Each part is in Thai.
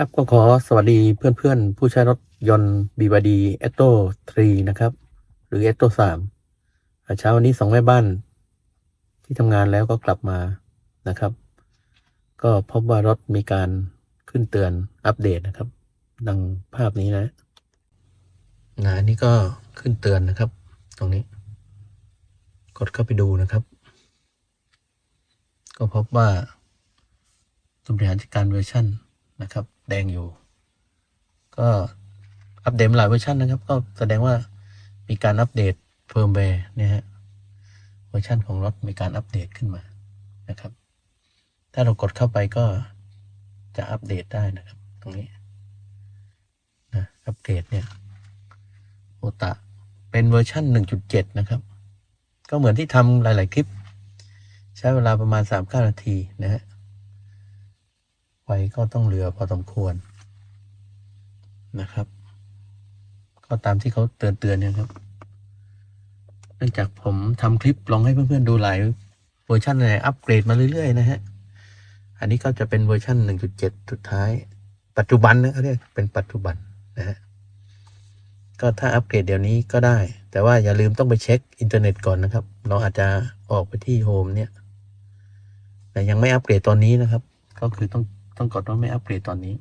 ครับก็ขอสวัสดีเพื่อนๆ ผู้ใช้รถยนต์ BYD e t o 3 นะครับ หรือ e t o 3อ่าเช้าวันนี้สองแม่บ้าน ที่ทำงานแล้วก็กลับมานะครับ ก็พบว่ารถมีการขึ้นเตือนอัปเดตนะครับ ดังภาพนี้นะนะอันนี้ก็ขึ้นเตือนนะครับ ตรงนี้ กดเข้าไปดูนะครับ ก็พบว่าศูนย์บริหารจัดการเวอร์ชันนะครับ แดงอยู่ ก็อัปเดตหลายเวอร์ชันนะครับ ก็แสดงว่ามีการอัปเดตเฟิร์มแวร์เนี่ยฮะเวอร์ชันของรถมีการอัปเดตขึ้นมานะครับ ถ้าเรากดเข้าไปก็จะอัปเดตได้นะครับ ตรงนี้นะอัปเดตเนี่ยโอตะเป็นเวอร์ชัน1.7 นะครับ ก็เหมือนที่ทำหลาย ๆ คลิป ใช้เวลาประมาณ 3-9 นาทีนะฮะ ไฟก็ต้องเหลือพอสมควรนะครับ ก็ตามที่เขาเตือนเตือนเนี่ยครับ เนื่องจากผมทำคลิปลองให้เพื่อนๆดูหลายเวอร์ชันเลยอัปเกรดมาเรื่อยๆนะฮะ อันนี้ก็จะเป็นเวอร์ชัน1.7 สุดท้าย ปัจจุบันนะเขาเรียกเป็นปัจจุบันนะฮะก็ถ้าอัปเกรดเดี๋ยวนี้ก็ได้ แต่ว่าอย่าลืมต้องไปเช็คอินเทอร์เน็ตก่อนนะครับ เราอาจจะออกไปที่โฮมเนี่ย แต่ยังไม่อัปเกรดตอนนี้นะครับ ก็คือต้อง ต้องกดว่าไม่อัปเกรดตอนนี้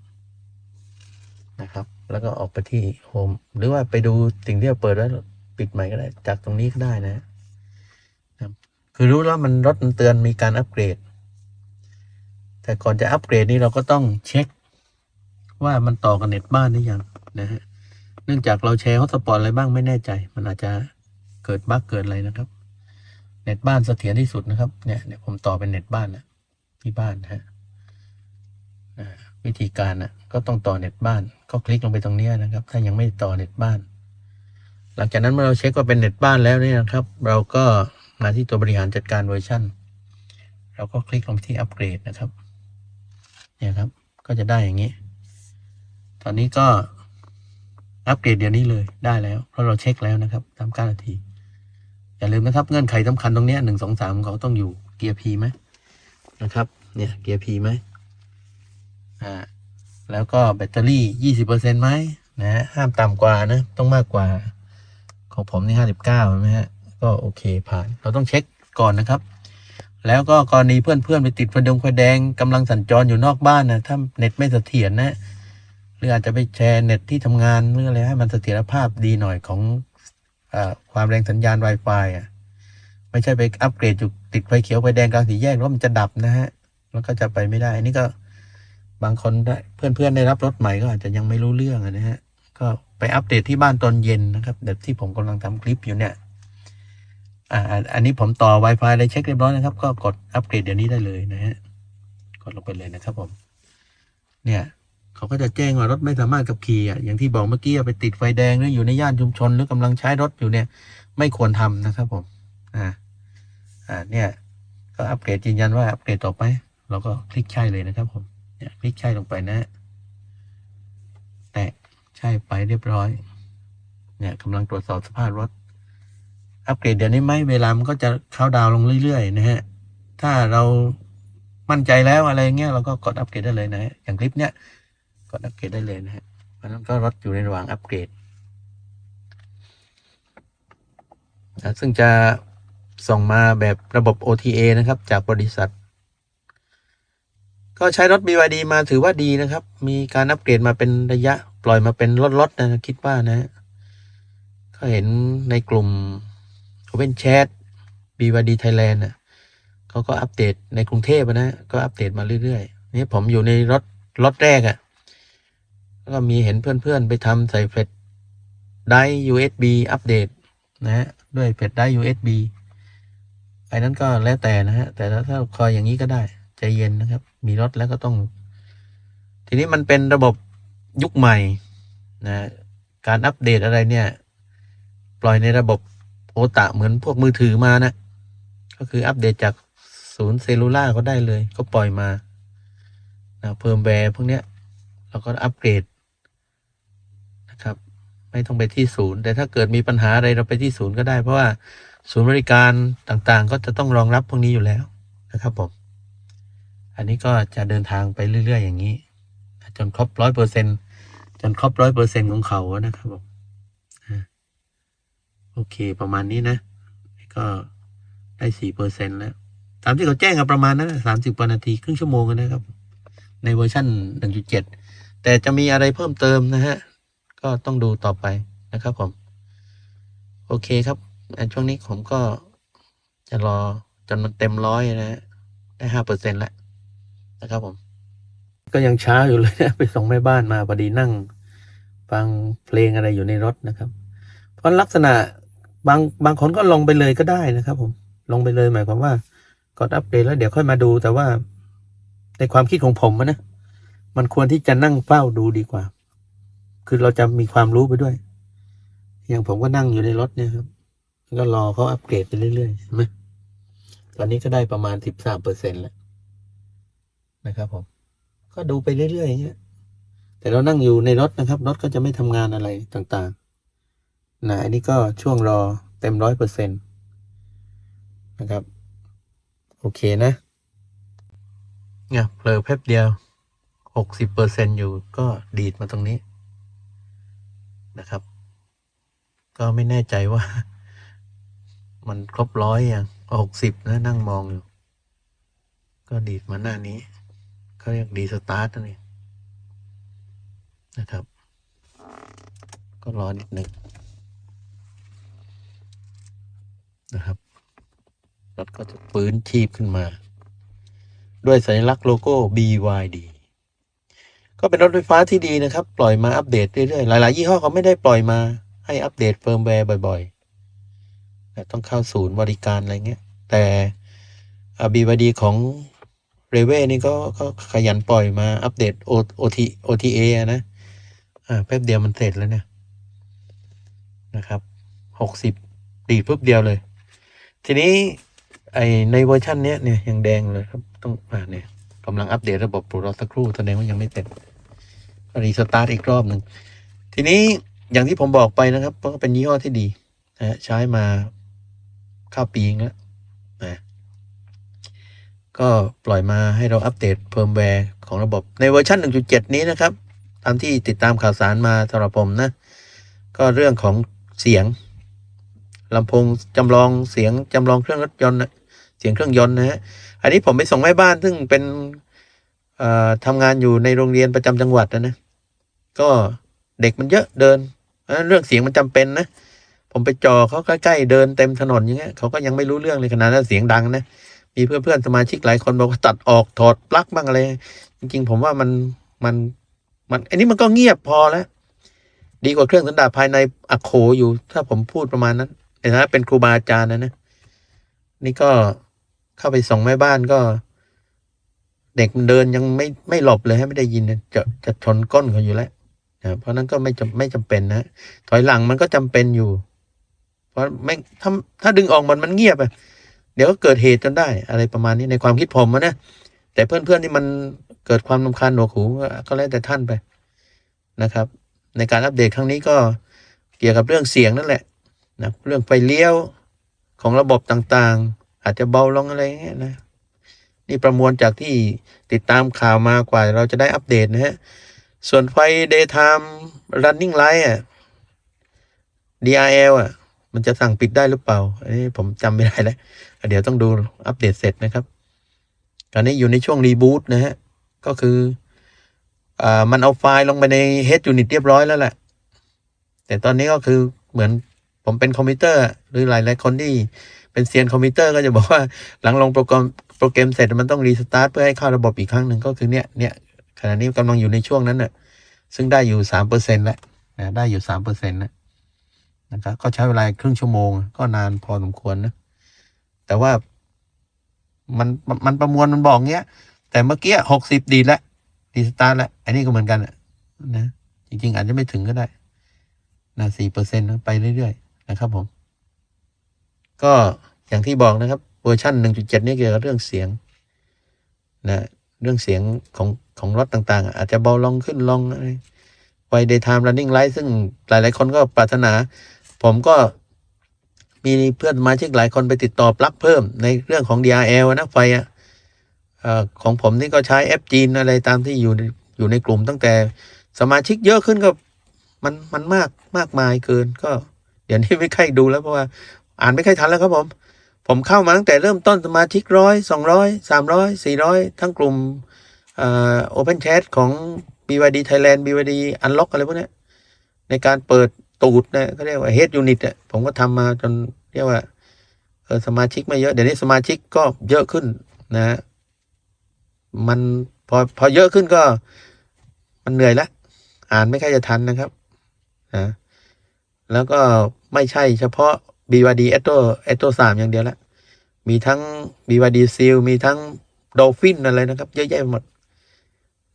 นะครับ แล้วก็ออกไปที่โฮมหรือว่าไปดูสิ่งที่เราเปิดไว้วปิดใหม่ก็ได้ จากตรงนี้ก็ได้นะ ครับ คือรู้แล้วมันรถมันเตือนมีการอัปเกรด แต่ก่อนจะอัปเกรดนี่เราก็ต้องเช็ค ว่ามันต่อกับเน็ตบ้านหรือยังนะฮะ เนื่องจากเราแชร์ฮอตสปอตอะไรบ้างไม่แน่ใจ มันอาจจะเกิดบั๊กเกิดอะไรนะครับ เน็ตบ้านเสถียรที่สุดนะครับ เนี่ยเนี่ยผมต่อเป็นเน็ตบ้านนะที่บ้านนะฮะ วิธีการนะก็ต้องต่อเน็ตบ้าน ก็คลิกลงไปตรงนี้นะครับ ถ้ายังไม่ต่อเน็ตบ้าน หลังจากนั้นเมื่อเราเช็คว่าเป็นเน็ตบ้านแล้วเนี่ยนะครับ เราก็มาที่ตัวบริหารจัดการเวอร์ชันเราก็คลิกลงไปที่อัปเกรดนะครับเนี่ยครับก็จะได้อย่างนี้ ตอนนี้ก็อัปเกรดเดี๋ยวนี้เลยได้แล้วเพราะเราเช็คแล้วนะครับตาม9นาที อย่าลืมนะครับเงื่อนไขสำคัญตรงนี้หนึ่งสองสามเขาต้องอยู่เกียร์ P ไหมนะครับ เนี่ยเกียร์ P ไหม อ่าแล้วก็แบตเตอรี่ยี่สิบเปอร์เซ็นต์ไหมนะฮะห้ามต่ำกว่านะ ต้องมากกว่า ของผมนี่ห้าสิบเก้าใช่ไหมฮะ ก็โอเคผ่าน เราต้องเช็คก่อนนะครับ แล้วก็กรณีเพื่อนเพื่อนๆไปติดไฟดงไฟแดงกำลังสัญจรอยู่นอกบ้านนะถ้าเน็ตไม่เสถียรนะหรืออาจจะไปแชร์เน็ตที่ทำงานหรืออะไรให้มันเสถียรภาพดีหน่อยของออความแรงสัญญาณ Wi-Fi อะไม่ใช่ไปอัปเกรดจุดติดไฟเขียวไฟแดงกลางสี่แยกแล้วมันจะดับนะฮะแล้วก็จะไปไม่ได้อันนี้ก็ บางคนได้เพื่อนๆได้รับรถใหม่ก็อาจจะยังไม่รู้เรื่องนะฮะก็ไปอัปเดตที่บ้านตอนเย็นนะครับแบบที่ผมกำลังทำคลิปอยู่เนี่ยอ่าอันนี้ผมต่อ Wi-Fi ได้เช็คเรียบร้อยนะครับ ก็กดอัปเกรดเดี๋ยวนี้ได้เลยนะฮะกดลงไปเลยนะครับผมเนี่ยเขาก็จะแจ้งว่ารถไม่สามารถขับขี่อะอย่างที่บอกเมื่อกี้ไปติดไฟแดงหรืออยู่ในย่านชุมชนหรือกำลังใช้รถอยู่เนี่ย ไม่ควรทำนะครับผมอ่าอ่าเนี่ย ก็อัปเกรดยืนยันว่าอัปเกรดต่อไป เราก็คลิกใช่เลยนะครับผม เนี่ยคลิกใช่ลงไปนะแตะใช่ไปเรียบร้อย เนี่ยกำลังตรวจสอบสภาพรถ อัปเกรดเดี๋ยวนี้ไหมเวลามันก็จะเข้าดาวลงเรื่อยๆนะฮะ ถ้าเรามั่นใจแล้วอะไรเงี้ยเราก็กดอัปเกรดได้เลยนะฮะอย่างคลิปเนี้ยกดอัปเกรดได้เลยนะฮะเพราะฉะนั้นก็รถอยู่ในระหว่างอัปเกรดนะซึ่งจะส่งมาแบบระบบ OTA นะครับ จากบริษัท ก็ใช้รถ BYD มาถือว่าดีนะครับ มีการอัปเกรดมาเป็นระยะ ปล่อยมาเป็นรถๆนะคิดว่านะ ก็เห็นในกลุ่ม Open Chat BYD Thailand นะเขาก็อัปเดตในกรุงเทพนะ ก็อัปเดตมาเรื่อยๆ นี่ผมอยู่ในรถรถแรกอะ่ะ ก็มีเห็นเพื่อนๆ ไปทำใส่แฟลชไดร์ USB อัปเดตนะฮะด้วยแฟลชไดร์ USB ไอ้นั้นก็แล้วแต่นะฮะ แต่ถ้าคอยอย่างนี้ก็ได้ ใจเย็นนะครับ มีรถแล้วก็ต้อง ทีนี้มันเป็นระบบยุคใหม่นะการอัปเดตอะไรเนี่ย ปล่อยในระบบโอตะเหมือนพวกมือถือมานะ ก็คืออัปเดตจากศูนย์เซลลูล่าก็ได้เลย ก็ปล่อยมานะเพิ่มแวร์พวกเนี้ยเราก็อัปเกรดนะครับ ไม่ต้องไปที่ศูนย์แต่ถ้าเกิดมีปัญหาอะไรเราไปที่ศูนย์ก็ได้เพราะว่าศูนย์บริการต่างๆ ก็จะต้องรองรับพวกนี้อยู่แล้วนะครับผม อันนี้ก็จะเดินทางไปเรื่อย ๆ อย่างนี้ จนครบร้อยเปอร์เซ็นจนครบร้อยเปอร์เซ็นของเขานะครับผมโอเค ประมาณนี้นะ ก็ได้สี่เปอร์เซ็นแล้วตามที่เขาแจ้งกันประมาณนั้นสามสิบว่านาที ครึ่งชั่วโมงนะครับ ในเวอร์ชันหนึ่งจุดเจ็ดแต่จะมีอะไรเพิ่มเติมนะฮะ ก็ต้องดูต่อไปนะครับผม โอเคครับอันช่วงนี้ผมก็จะรอจนมันเต็มร้อยนะฮะได้ห้าเปอร์เซ็นแล้ว นะครับผม ก็ยังช้าอยู่เลยนะไปส่งแม่บ้านมาพอดีนั่ง ฟังเพลงอะไรอยู่ในรถนะครับ เพราะลักษณะบางบางคนก็ลงไปเลยก็ได้นะครับ ผมลงไปเลยหมายความว่ากดอัปเดตแล้วเดี๋ยวค่อยมาดูแต่ว่าในความคิดของผมนะมันควรที่จะนั่งเฝ้าดูดีกว่า คือเราจะมีความรู้ไปด้วย อย่างผมก็นั่งอยู่ในรถเนี่ยครับแล้วก็รอเขาอัปเกรดไปเรื่อยๆใช่ไหมตอนนี้ก็ได้ประมาณสิบสามเปอร์เซ็นแล้ว นะครับผมก็ดูไปเรื่อยๆอย่างเงี้ยแต่เรานั่งอยู่ในรถนะครับรถก็จะไม่ทำงานอะไรต่างๆนะอันนี้ก็ช่วงรอเต็มร้อยเปอร์เซ็นต์นะครับ โอเคนะเนี่ยเผลอแป๊บเดียวหกสิบเปอร์เซ็นอยู่ก็ดีดมาตรงนี้นะครับ ก็ไม่แน่ใจว่า มันครบร้อยอย่างหกสิบนะนั่งมองอยู่ ก็ดีดมาหน้านี้ เขาเรียกดีสตาร์ทนั่นเองนะครับ ก็รอนิดหนึ่งนะครับรถก็จะฟื้นชีพขึ้นมา ด้วยสัญลักษณ์โลโก้ BYD ก็เป็นรถไฟฟ้าที่ดีนะครับ ปล่อยมาอัปเดตเรื่อยๆ หลาย ๆ ยี่ห้อเขาไม่ได้ปล่อยมาให้อัปเดตเฟิร์มแวร์บ่อยๆแต่ต้องเข้าศูนย์บริการอะไรเงี้ย แต่อ่า BYD ของ เรเว่นี่ก็ก็ขยันปล่อยมาอัปเดต O- OT OTA อะนะ อ่าแป๊บเดียวมันเสร็จแล้วเนี่ยนะครับหกสิบดีปุ๊บเดียวเลย ทีนี้ไอในเวอร์ชันเนี้ยเนี่ยยังแดงเลยครับต้องอ่าเนี่ยกำลังอัปเดตระบบปรดรอสักครู่แสดงว่ายังไม่เสร็จรีสตาร์ทอีกรอบหนึ่งทีนี้อย่างที่ผมบอกไปนะครับเพราะว่าเป็นยี่ห้อที่ดีนะใช้มาข้าปีงแล้วน ก็ปล่อยมาให้เราอัปเดตเพิ่มแวร์ของระบบในเวอร์ชัน1.7 นี้นะครับ ตามที่ติดตามข่าวสารมาสำหรับผมนะ ก็เรื่องของเสียงลำโพงจำลองเสียงจำลองเครื่องรถยนต์นะเสียงเครื่องยนต์นะฮะ อันนี้ผมไปส่งแม่บ้านซึ่งเป็นทำงานอยู่ในโรงเรียนประจำจังหวัดนะนะ ก็เด็กมันเยอะเดินเพราะฉะนั้นเรื่องเสียงมันจำเป็นนะ ผมไปจอเขาใกล้ๆเดินเต็มถนนอย่างเงี้ยเขาก็ยังไม่รู้เรื่องเลยขนาดนั้นเสียงดังนะ มีเพื่อนๆสมาชิกหลายคนบอกว่าตัดออกถอดปลั๊กบ้างอะไร จริง ๆ ผมว่ามันมันมันอันนี้มันก็เงียบพอแล้ว ดีกว่าเครื่องสันดาปภายในอโขอยู่ ถ้าผมพูดประมาณนั้นในฐานะเป็นครูบาอาจารย์นะนะนี่ก็เข้าไปส่งแม่บ้านก็ เด็กมันเดินยังไม่ไม่หลบเลยให้ไม่ได้ยินนะจะจะชนก้นเขาอยู่แล้วนะเพราะนั้นก็ไม่จำไม่จำเป็นนะถอยหลังมันก็จำเป็นอยู่ เพราะไม่ถ้าถ้าดึงออกมันมันเงียบอะ เดี๋ยวก็เกิดเหตุจนได้อะไรประมาณนี้ในความคิดผมนะแต่เพื่อนๆที่มันเกิดความรำคาญหนวกหูก็แล้วแต่ท่านไปนะครับ ในการอัปเดตครั้งนี้ก็เกี่ยวกับเรื่องเสียงนั่นแหละนะเรื่องไฟเลี้ยวของระบบต่างๆ อาจจะเบาลงอะไรเงี้ยนะนี่ประมวลจากที่ติดตามข่าวมากว่าเราจะได้อัปเดตนะฮะส่วนไฟ daytime running light อะ DRL อะ มันจะสั่งปิดได้หรือเปล่าอันนี้ผมจำไม่ได้แล้วเดี๋ยวต้องดูอัปเดตเสร็จนะครับตอนนี้อยู่ในช่วงรีบูตนะฮะก็คืออ่ามันเอาไฟล์ลงไปใน Head Unit เรียบร้อยแล้วแหละ แต่ตอนนี้ก็คือเหมือนผมเป็นคอมพิวเตอร์ หรือหลายหลายๆคนที่เป็นเซียนคอมพิวเตอร์ก็จะบอกว่าหลังลงโปรแกรมโปรแกรมเสร็จมันต้องรีสตาร์ทเพื่อให้เข้าระบบอีกครั้งหนึ่งก็คือเนี่ยเนี่ยขณะนี้กำลังอยู่ในช่วงนั้นน่ะซึ่งได้อยู่สามเปอร์เซ็นแล้วนะได้อยู่สามเปอร์เซ็นต์นะ นะครับก็ใช้เวลาครึ่งชั่วโมง ก็นานพอสมควรนะ แต่ว่ามันมันประมวลมันบอกเงี้ย แต่เมื่อกี้หกสิบดีแล้วดีสตาร์ทแล้วอันนี้ก็เหมือนกันนะจริง ๆ อาจจะไม่ถึงก็ได้นะสี่เปอร์เซ็นต์ไปเรื่อยๆ นะครับผม ก็อย่างที่บอกนะครับเวอร์ชัน1.7นี่เกี่ยวกับเรื่องเสียงนะเรื่องเสียงของของรถต่าง ๆ อาจจะเบาลงขึ้นลงอะไรไว daytime running light ซึ่งหลาย ๆ คนก็ปรารถนา ผมก็มีเพื่อนสมาชิกหลายคนไปติดต่อปลั๊กเพิ่มในเรื่องของ DRL นะไฟอะเอ่อของผมนี่ก็ใช้แอปจีนอะไรตามที่อยู่ในอยู่ในกลุ่มตั้งแต่สมาชิกเยอะขึ้นก็มันมันมากมากมายเกิน ก็เดี๋ยวนี้ไม่ค่อยดูแล้วเพราะว่าอ่านไม่ค่อยทันแล้วครับผม ผมเข้ามาตั้งแต่เริ่มต้นสมาชิกร้อยสองร้อยสามร้อยสี่ร้อยทั้งกลุ่มเอ่อ Open Chat ของ BYD Thailand BYD Unlock อะไรพวกนี้ในการเปิด ตูดนะเขาเรียกว่า Head Unit อะผมก็ทำมาจนเรียกว่าเออสมาชิกไม่เยอะ เดี๋ยวนี้สมาชิกก็เยอะขึ้นนะ มันพอพอเยอะขึ้นก็ มันเหนื่อยละอ่านไม่ค่อยจะทันนะครับนะแล้วก็ไม่ใช่เฉพาะ BYD e t o e t o สามอย่างเดียวละมีทั้ง BYD Seal มีทั้ง Dolphin อะไรนะครับ เยอะแยะหมด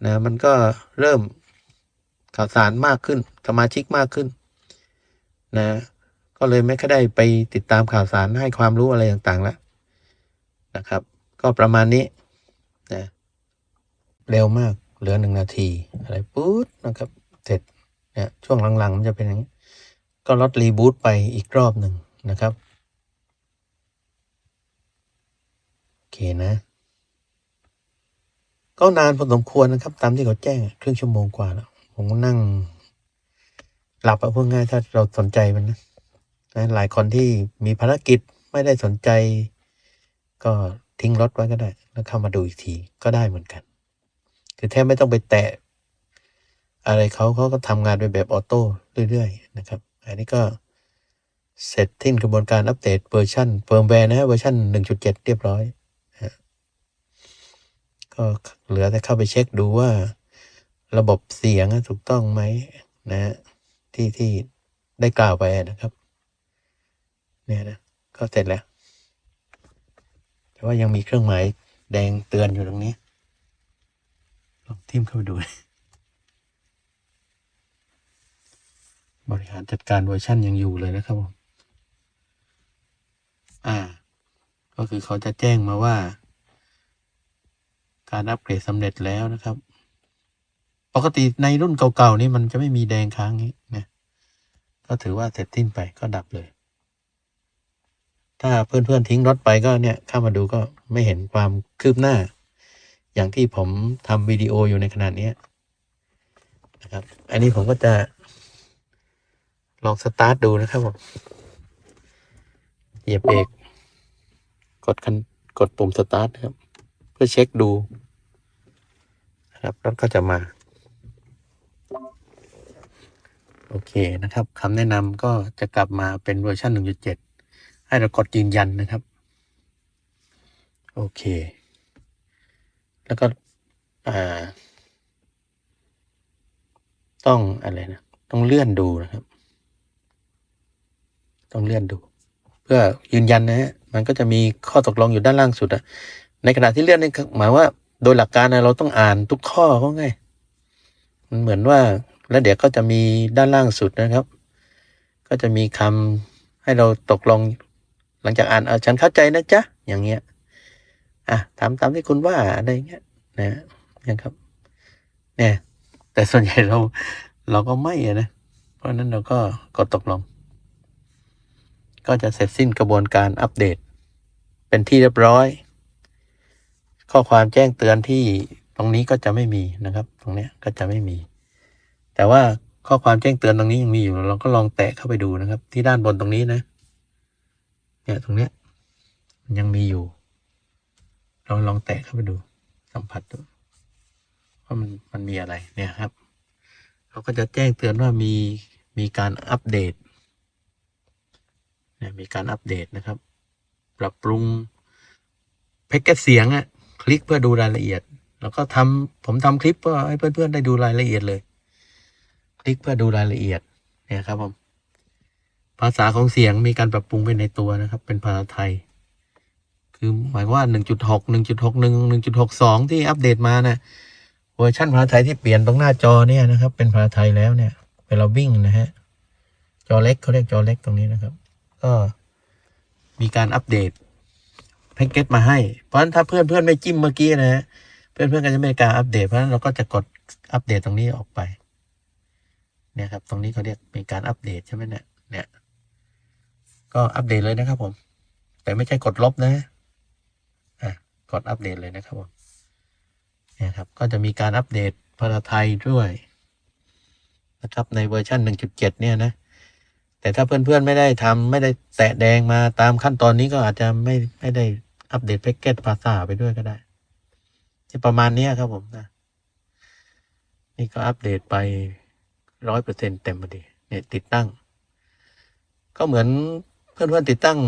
นะมันก็เริ่มข่าวสารมากขึ้น สมาชิกมากขึ้น นะ ก็เลยไม่ค่อยได้ไปติดตามข่าวสารให้ความรู้อะไรต่างๆแล้วนะครับ ก็ประมาณนี้นะเร็วมากเหลือหนึ่งนาทีอะไรปุ๊บนะครับเสร็จเนี่ยช่วงหลังๆมันจะเป็นอย่างนี้ ก็ลดรีบูตไปอีกรอบหนึ่งนะครับโอเคนะ ก็นานพอสมควรนะครับ ตามที่เขาแจ้งครึ่งชั่วโมงกว่าแล้ว ผมนั่ง หลับอะพูดง่ายถ้าเราสนใจมันนะนะหลายคนที่มีภารกิจไม่ได้สนใจ ก็ทิ้งรถไว้ก็ได้ แล้วเข้ามาดูอีกทีก็ได้เหมือนกัน คือแทบไม่ต้องไปแตะ อะไรเขาเขาก็ทำงานไปแบบออโต้เรื่อยๆนะครับ อันนี้ก็เสร็จทิ้นกระบวนการอัปเดตเวอร์ชันเฟิร์มแวร์นะฮะเวอร์ชัน1.7 เรียบร้อยก็เหลือแต่เข้าไปเช็คดูว่าระบบเสียงถูกต้องไหมนะฮะ ที่ที่ได้กล่าวไปนะครับ เนี่ยนะก็เสร็จแล้ว แต่ว่ายังมีเครื่องหมายแดงเตือนอยู่ตรงนี้ลองทิมเข้าไปดู บริหารจัดการเวอร์ชันยังอยู่เลยนะครับผมอ่า ก็คือเขาจะแจ้งมาว่า การอัปเกรดสำเร็จแล้วนะครับ ปกติในรุ่นเก่าๆนี่มันจะไม่มีแดงค้างนี้นะก็ถือว่าเสร็จสิ้นไปก็ดับเลย ถ้าเพื่อนๆทิ้งรถไปก็เนี่ยเข้ามาดูก็ไม่เห็นความคืบหน้า อย่างที่ผมทำวิดีโออยู่ในขณะนี้นะครับ อันนี้ผมก็จะ ลองสตาร์ทดูนะครับผมเหยียบเบรกกดคันกดปุ่มสตาร์ทครับ เพื่อเช็คดูนะครับรถก็จะมา โอเคนะครับคำแนะนำก็จะกลับมาเป็นเวอร์ชัน1.7 ให้เรากดยืนยันนะครับ โอเค แล้วก็ต้องอะไรนะ ต้องเลื่อนดูนะครับ ต้องเลื่อนดู เพื่อยืนยันนะฮะมันก็จะมีข้อตกลงอยู่ด้านล่างสุดอะในขณะที่เลื่อนนี่หมายว่า โดยหลักการนะเราต้องอ่านทุกข้อเขาไงมันเหมือนว่า แล้วเดี๋ยวก็จะมีด้านล่างสุดนะครับ ก็จะมีคำให้เราตกลงหลังจากอ่านเออฉันเข้าใจนะจ๊ะอย่างเงี้ยอะทำตามที่คุณว่าอะไรเงี้ยนะอย่างครับเนี่ยแต่ส่วนใหญ่เราเราก็ไม่นะเพราะฉะนั้นเราก็กดตกลง ก็จะเสร็จสิ้นกระบวนการอัปเดต เป็นที่เรียบร้อย ข้อความแจ้งเตือนที่ตรงนี้ก็จะไม่มีนะครับ ตรงเนี้ยก็จะไม่มี แต่ว่าข้อความแจ้งเตือนตรงนี้ยังมีอยู่ เราก็ลองแตะเข้าไปดูนะครับ ที่ด้านบนตรงนี้นะ เนี่ยตรงเนี้ยมันยังมีอยู่เราลองแตะเข้าไปดู สัมผัสดูว่ามันมันมีอะไรเนี่ยครับเขาก็จะแจ้งเตือนว่ามีมีการอัปเดตเนี่ยมีการอัปเดตนะครับ ปรับปรุงแพ็กเกจเสียงอะคลิกเพื่อดูรายละเอียด แล้วก็ทำผมทำคลิปเพื่อให้เพื่อนๆได้ดูรายละเอียดเลย คลิกเพื่อดูรายละเอียดเนี่ยครับผมภาษาของเสียงมีการปรับปรุงไปในตัวนะครับ เป็นภาษาไทย คือหมายว่า1.6 1.61 1.62ที่อัปเดตมานะเวอร์ชันภาษาไทยที่เปลี่ยนตรงหน้าจอเนี่ยนะครับ เป็นภาษาไทยแล้วเนี่ยเวลาวิ่งนะฮะจอเล็กเขาเรียกจอเล็กตรงนี้นะครับ ก็มีการอัปเดตแพ็กเกจมาให้ เพราะฉะนั้นถ้าเพื่อนเพื่อนไม่จิ้มเมื่อกี้นะฮะเพื่อนเพื่อนๆก็จะไม่กล้อัปเดตเพราะฉะนั้นเราก็จะกดอัปเดตตรงนี้ออกไป เนี่ยครับ ตรงนี้เขาเรียกมีการอัปเดตใช่ไหมเนี่ย เนี่ย ก็อัปเดตเลยนะครับผม แต่ไม่ใช่กดลบนะ อะ กดอัปเดตเลยนะครับผม เนี่ยครับ ก็จะมีการอัปเดตภาษาไทยด้วยนะครับในเวอร์ชัน1.7 เนี่ยนะ แต่ถ้าเพื่อนๆไม่ได้ทำไม่ได้แตะแดงมาตามขั้นตอนนี้ก็อาจจะไม่ไม่ได้อัปเดตแพ็กเกจภาษาไปด้วยก็ได้ที่ประมาณนี้ครับผมนะ นี่ก็อัปเดตไป ร้อยเปอร์เซ็นเต็มพอดีเนี่ยติดตั้ง ก็เหมือนเพื่อนๆติดตั้ง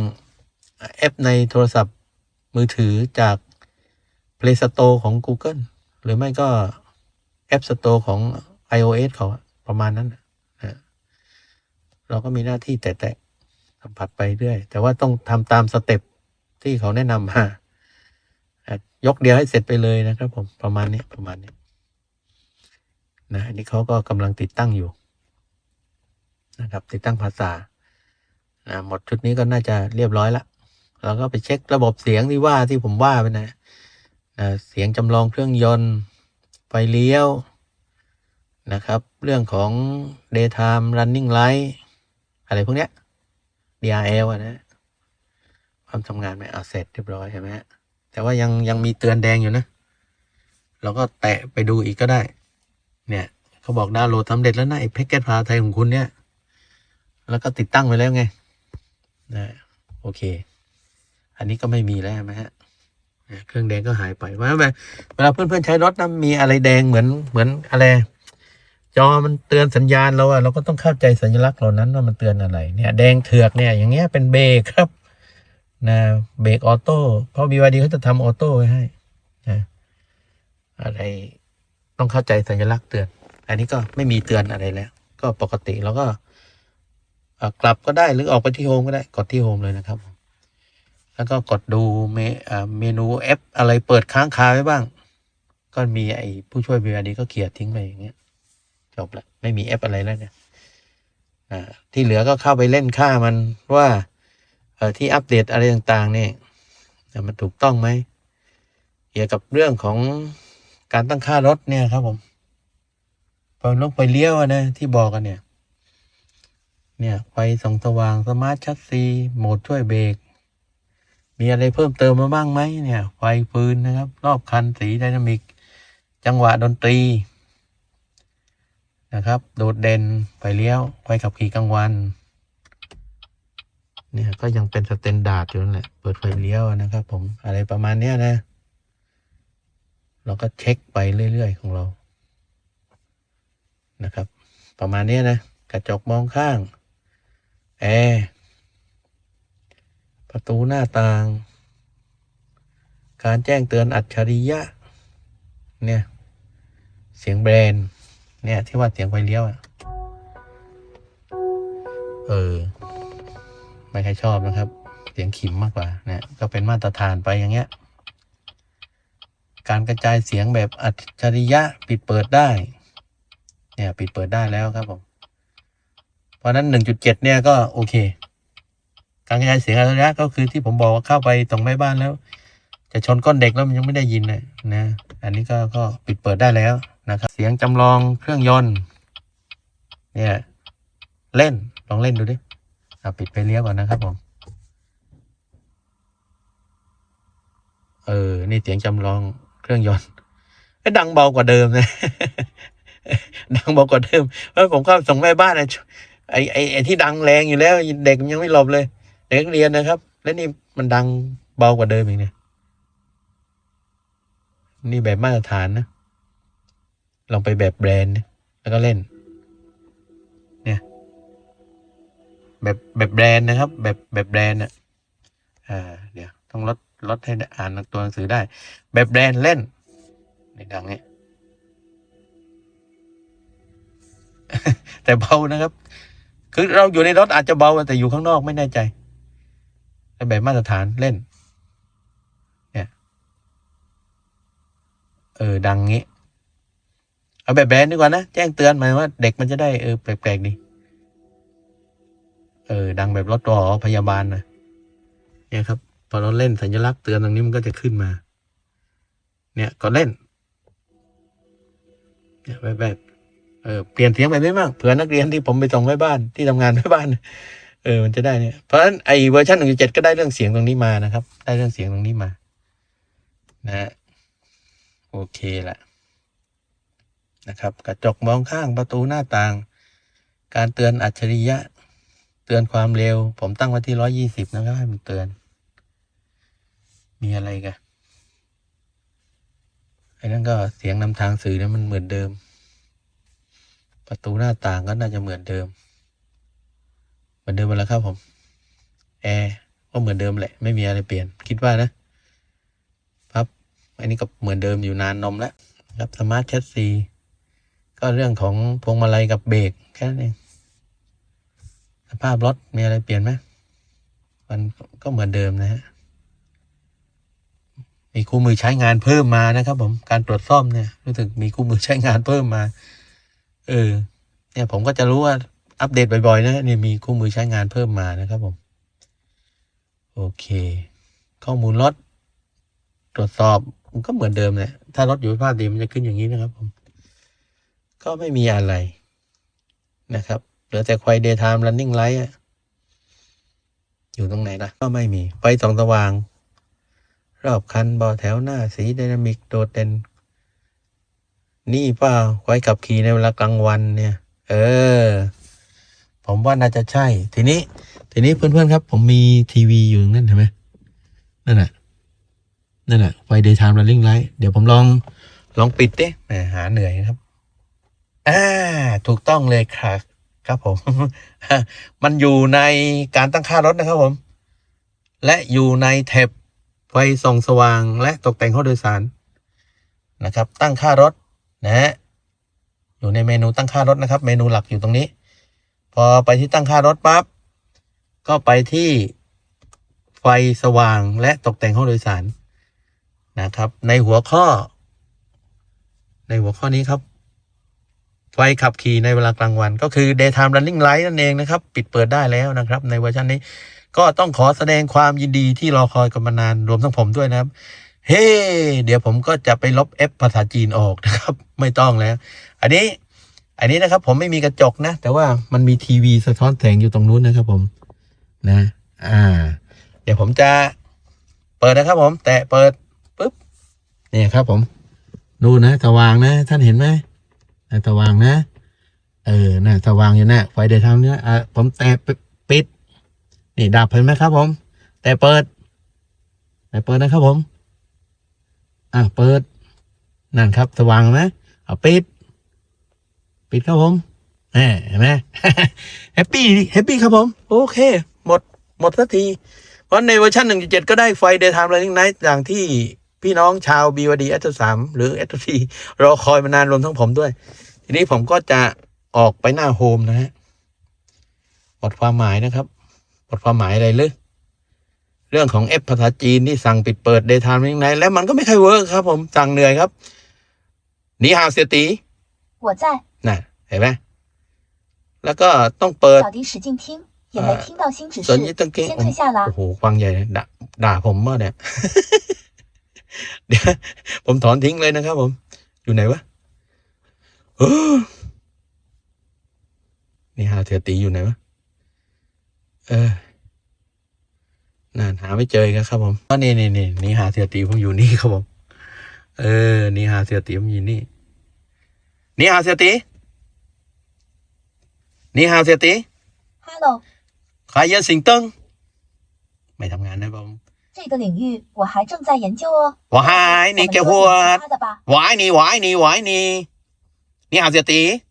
แอปในโทรศัพท์มือถือจาก Play Store ของ Google หรือไม่ก็ App Store ของ iOS เขาประมาณนั้นนะเราก็มีหน้าที่แตะๆสัมผัสไปเรื่อย แต่ว่าต้องทำตามสเต็ปที่เขาแนะนำมายกเดียวให้เสร็จไปเลยนะครับผมประมาณนี้ประมาณนี้ นะอันนี้เขาก็กำลังติดตั้งอยู่นะครับ ติดตั้งภาษานะหมดชุดนี้ก็น่าจะเรียบร้อยละเราก็ไปเช็คระบบเสียงที่ว่าที่ผมว่าไปนะนะเสียงจำลองเครื่องยนต์ไฟเลี้ยวนะครับ เรื่องของ daytime running light อะไรพวกเนี้ย DRL อะนะความทำงานไม่เอาเสร็จเรียบร้อยใช่ไหมฮะแต่ว่ายังยังมีเตือนแดงอยู่นะ เราก็แตะไปดูอีกก็ได้ เนี่ยเขาบอกดาวน์โหลดสำเร็จแล้วนะไอ้แพ็กเกจพาไทยของคุณเนี่ย แล้วก็ติดตั้งไว้แล้วไงนะโอเค อันนี้ก็ไม่มีแล้วไหมฮะเครื่องแดงก็หายไปเพราะฉะนั้นเวลาเพื่อนๆใช้รถนะมีอะไรแดงเหมือนเหมือนอะไรจอมันเตือนสัญญาณเราอะเราก็ต้องเข้าใจสัญลักษณ์เหล่านั้นว่ามันเตือนอะไร เนี่ย แดงเถือกเนี่ย อย่างเงี้ยเป็นเบรกครับนะเบรกออโต้เพราะ BYD เขาจะทำออโต้ไว้ให้นะอะไร ต้องเข้าใจสัญลักษณ์เตือน อันนี้ก็ไม่มีเตือนอะไรแล้ว ก็ปกติแล้วก็กลับก็ได้หรือออกไปที่โฮมก็ได้กดที่โฮมเลยนะครับ แล้วก็กดดูเมเมนูแอปอะไรเปิดค้างคาไว้บ้าง ก็มีไอ้ผู้ช่วย BYD ก็เขียนทิ้งไปอย่างเงี้ยจบละไม่มีแอปอะไรแล้วเนี่ยที่เหลือก็เข้าไปเล่นค่ามันว่าที่อัปเดตอะไรต่างๆเนี่ยมันถูกต้องไหมเกี่ยวกับเรื่องของ การตั้งค่ารถเนี่ยครับผมพอลงไปเลี้ยวนะที่บอกกันเนี่ย เนี่ยไฟส่องสว่างสมาร์ทชัดซีโหมดช่วยเบรกมีอะไรเพิ่มเติมมาบ้างไหมเนี่ย ไฟฟืนนะครับ รอบคันสีไดนามิก จังหวะดนตรีนะครับ โดดเด่นไฟเลี้ยวไฟขับขี่กลางวัน เนี่ยก็ยังเป็นสแตนดาร์ดอยู่นั่นแหละ เปิดไฟเลี้ยวนะครับ ผมอะไรประมาณเนี้ยนะ เราก็เช็คไปเรื่อย ๆ ของเรานะครับ ประมาณนี้นะ กระจกมองข้าง แอร์ประตูหน้าต่าง การแจ้งเตือนอัจฉริยะ เนี่ย เสียงแบรนด์เนี่ย ที่ว่าเสียงไฟเลี้ยวอะเออ ไม่ใครชอบนะครับ เสียงขิมมากกว่าเนี่ยก็เป็นมาตรฐานไปอย่างเงี้ย การกระจายเสียงแบบอัจฉริยะปิดเปิดได้ เนี่ยปิดเปิดได้แล้วครับผมเพราะนั้นหนึ่งจุดเนี่ยก็โอเค การกระจายเสียงอัจฉริยะก็คือที่ผมบอกว่าเข้าไปตรงแม่บ้านแล้ว จะชนก้นเด็กแล้วมันยังไม่ได้ยินนะนะ อันนี้ก็ก็ปิดเปิดได้แล้วนะครับ เสียงจำลองเครื่องยนต์ เนี่ยเล่นลองเล่นดูดิปิดไปเลี้ยวก่อนนะครับผมเออ นี่เสียงจำลอง เครื่องยนต์เอ้ดังเบากว่าเดิมนะดังเบากว่าเดิมเพราะผมเข้าส่งแม่บ้านอะไอไอไอที่ดังแรงอยู่แล้ว เด็กยังไม่หลบเลย เด็กเรียนนะครับ แล้วนี่มันดังเบากว่าเดิมอีกเนี่ยนี่แบบมาตรฐานนะลองไปแบบแบรนด์แล้วก็เล่น เนี่ย แบบแบบแบรนด์นะครับ แบบแบบแบรนด์อะอ่าเดี๋ยวต้องลด ลดให้อ่านตัวหนังสือได้ แบบแบรนด์เล่นในดังนี้แต่เบานะครับ คือเราอยู่ในรถอาจจะเบาแต่อยู่ข้างนอกไม่แน่ใจแต่แบบมาตรฐานเล่น เนี่ย เออ ดังงี้ เอาแบบแบรนด์ดีกว่านะ แจ้งเตือนหมายว่าเด็กมันจะได้เออแปลกๆดี เออ ดังแบบรถตัวหอพยาบาลนะเนี่ยครับ อเราเล่นสัญลักษณ์เตือนตรงนี้มันก็จะขึ้นมา เนี่ยก็เล่นเนี่ยแบบเออเปลี่ยนเสียงแบบนี้บ้างเผื่อนักเรียนที่ผมไปส่งไว้บ้านที่ทำงานไว้บ้าน เออมันจะได้เนี่ยเพราะฉะนั้นไอ้เวอร์ชันหนึ่งเจ็ดก็ได้เรื่องเสียงตรงนี้มานะครับ ได้เรื่องเสียงตรงนี้มานะฮะโอเคละนะครับ กระจกมองข้างประตูหน้าต่าง การเตือนอัจฉริยะ เตือนความเร็ว ผมตั้งไว้ที่ร้อยี่สิบนะครับให้มันเตือน มีอะไรกันไอ้นั่นก็เสียงนำทางสื่อนี่ยมันเหมือนเดิม ประตูหน้าต่างก็น่าจะเหมือนเดิม เหมือนเดิมมดแล้วครับผมแอร์ก็เหมือนเดิมแหละ ไม่มีอะไรเปลี่ยน คิดว่านะพับอันนี้ก็เหมือนเดิมอยู่นานนมแล้วครับสมาร์ทแคสซีก็เรื่องของพวงมาลัยกับเบรกแค่นั้นเองสภาพรถมีอะไรเปลี่ยนไหมมันก็เหมือนเดิมนะฮะ มีคู่มือใช้งานเพิ่มมานะครับ ผมการตรวจซ่อมเนี่ยรู้สึกมีคู่มือใช้งานเพิ่มมา เออ เนี่ยผมก็จะรู้ว่าอัปเดตบ่อยๆนะเนี่ยมีคู่มือใช้งานเพิ่มมานะครับผม โอเค ข้อมูลรถตรวจสอบมันก็เหมือนเดิมแหละถ้ารถอยู่สภาพดีมันจะขึ้นอย่างนี้นะครับ ผม ก็ไม่มีอะไรนะครับเหลือแต่ควาย daytime running light อยู่ตรงไหนล่ะ ก็ไม่มี ไฟสองสว่าง รอบคันบาะแถวหน้าสีไดนามิกโดดเด่นนี่เปล่าไว้ขับขี่ในเวลากลางวันเนี่ย เออ ผมว่าน่าจะใช่ ทีนี้ ทีนี้เพื่อนๆครับ ผมมีทีวีอยู่นั่นเห็นไหมนั่นน่ะ นั่นน่ะไฟ daytime running light เดี๋ยวผมลองลองปิดดิแหมหาเหนื่อยครับอ่าถูกต้องเลยครับครับผม มันอยู่ในการตั้งค่ารถนะครับผม และอยู่ในแท็บ ไฟส่องสว่างและตกแต่งห้องโดยสารนะครับ ตั้งค่ารถนะฮะอยู่ในเมนูตั้งค่ารถนะครับ เมนูหลักอยู่ตรงนี้ พอไปที่ตั้งค่ารถปั๊บก็ไปที่ไฟสว่างและตกแต่งห้องโดยสารนะครับ ในหัวข้อ ในหัวข้อนี้ครับ ไฟขับขี่ในเวลากลางวัน ก็คือ daytime running light นั่นเองนะครับ ปิดเปิดได้แล้วนะครับ ในเวอร์ชันนี้ ก็ต้องขอแสดงความยินดีที่รอคอยกันมานานรวมทั้งผมด้วยนะครับ เฮ้เดี๋ยวผมก็จะไปลบ F ภาษาจีนออกนะครับ ไม่ต้องแล้ว อันนี้ อันนี้นะครับ ผมไม่มีกระจกนะ แต่ว่ามันมีทีวีสะท้อนแสงอยู่ตรงนู้นนะครับผมนะ อ่า เดี๋ยวผมจะเปิดนะครับ ผม แตะเปิดปุ๊บเนี่ยครับ ผมดูนะสว่างนะ ท่านเห็นไหมนะสว่างนะ เออนะสว่างอยู่นะไฟเดทำเนี่ยอะผมแตะปิด นี่ดับเห็นไหมครับผม แต่เปิด แต่เปิดนะครับผม อะเปิด นั่นครับ สว่างไหมเอาปิด ปิดครับผมแหมเห็นไหมแฮปปี้แฮปปี้ครับผม โอเค หมด หมดสักที เพราะในเวอร์ชัน1.7 ก็ได้ไฟ Daytime Running Night อย่างที่พี่น้องชาว BYD s 3หรือ s 3รอคอยมานานรวมทั้งผมด้วย ทีนี้ผมก็จะออกไปหน้าโฮมนะฮะ หมดความหมายนะครับ ความหมายอะไรเลย เรื่องของเอฟภาษาจีนที่สั่งปิดเปิด Daytime Running Night แล้วมันก็ไม่เคยเวิร์กครับ ผม สั่งเหนื่อยครับหนีหาวเสียตี 我在 น่ะ เห็นไหม แล้วก็ต้องเปิด 小迪使劲听，也没听到新指 ส่วน 示， นี้ต้องเก่ง 先退下了 โอ้。โหฟังใหญ่เลยด่าด่าผมว่าเนี่ย เดี๋ยวผมถอนทิ้งเลยนะครับผม อยู่ไหนวะเออนี่หาเถือตีอยู่ไหนวะ เออ นั่นหาไม่เจออีกแล้วครับผมอ๋อนี่นี่นี่นี่หาเถือตีผมอยู่นี่ครับผม เออ นี่หาเถือตีผมอยู่นี่ นี่หาเถือตี นี่หาเถือตี Hello， ขายเยอะสิงเติ้งไม่ทำงานนะผม 这个领域我还正在研究哦。我嗨你给我我们说点其他的吧。我爱你，我爱你，我爱你。你好，小迪。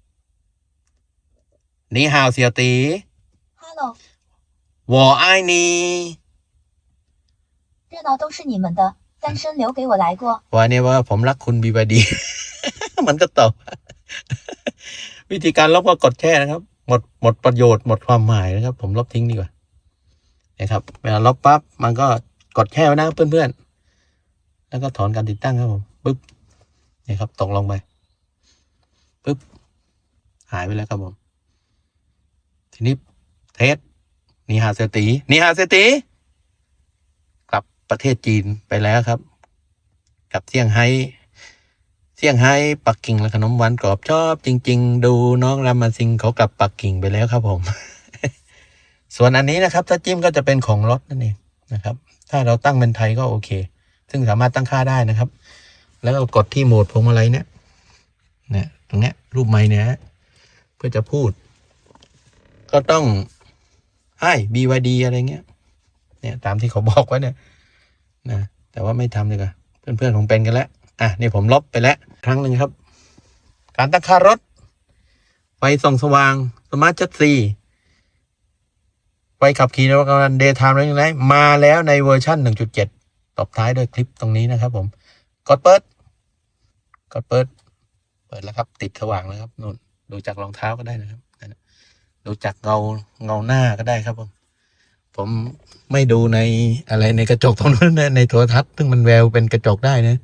你好，小迪。 Hello，我爱你。 热闹都是你们的，单身留给我来过。 วันนี้ว่าผมรักคุณบีบดี มันก็ตอบ วิธีการลบก็กดแช่นะครับ หมดหมดประโยชน์หมดความหมายนะครับ ผมลบทิ้งดีกว่านะครับเวลาลบปั๊บมันก็กดแช่ไว้นะครับเพื่อนๆ แล้วก็ถอนการติดตั้งครับผมปึ๊บนี่ครับ ตกลงไปปึ๊บหายไปแล้วครับผม ทีนี้เทสนีฮาเซตีนีฮาเซตีกลับ ประเทศจีนไปแล้วครับ กับเซี่ยงไฮ้เซี่ยงไฮ้ปักกิ่งและขนมหวานกรอบชอบ จริง ๆ ดูน้องรามาซิงเขากลับปักกิ่งไปแล้วครับผม ส่วนอันนี้นะครับ ถ้าจิ้มก็จะเป็นของรถนั่นเองนะครับ ถ้าเราตั้งเป็นไทยก็โอเค ซึ่งสามารถตั้งค่าได้นะครับ แล้วก็กดที่โหมดพวงมาลัยเนี่ยเนี่ยตรงเนี้ยรูปไม้เนี่ยเพื่อจะพูด ก็ต้องให้ BYD อะไรเงี้ยเนี่ยตามที่เขาบอกไว้เนี่ย นะแต่ว่าไม่ทำดีกว่าเพื่อนๆของเป็นกันแล้วอะนี่ผมลบไปแล้วครั้งหนึ่งครับ การตั้งค่ารถ ไฟส่องสว่างสมาร์ทชัดซีไฟขับขี่ในวันกลางวัน daytime running light มาแล้วในเวอร์ชัน1.7 ตบท้ายด้วยคลิปตรงนี้นะครับ ผมกดเปิดกดเปิด เปิดแล้วครับ ติดสว่างแล้วครับนู่นดูจากรองเท้าก็ได้นะครับดูจากเงาเงาหน้าก็ได้ครับผม ผมไม่ดูในอะไรในกระจกตรงนั้นในโทรทัศน์ซึ่งมันแววเป็นกระจกได้นะ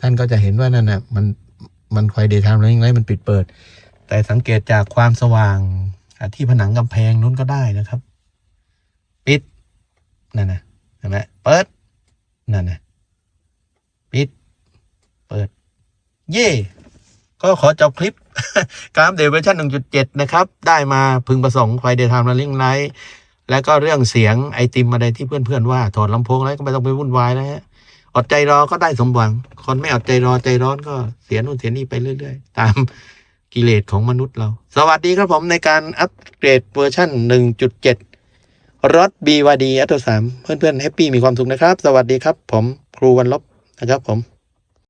ท่านก็จะเห็นว่านั่นน่ะ มันมันไฟเดย์ไทม์แล้วยังไงมันปิดเปิด แต่สังเกตจากความสว่างที่ผนังกำแพงนู้นก็ได้นะครับ ปิดนั่นนะเห็นไหมเปิดนั่นนะปิด เปิด เย่ก็ขอจบคลิปการอัปเดเวอร์ชัน1.7 นะครับ ได้มาพึงประสงค์ไฟเดย์ไทม์แล้วยังไง แล้วก็เรื่องเสียงไอติมอะไรที่เพื่อนๆว่าถอดลำโพงแล้วก็ไม่ต้องไปวุ่นวายแล้วฮะอดใจรอก็ได้สมหวัง คนไม่อดใจรอใจร้อนก็เสียนู่นเสียนี่ไปเรื่อยๆ ตามกิเลสของมนุษย์เรา สวัสดีครับผมในการอัปเกรดเวอร์ชัน1.7 รถ BYD อัตโตสามเพื่อนๆแฮปปี้มีความสุขนะครับ สวัสดีครับผมครูวันลบนะครับผม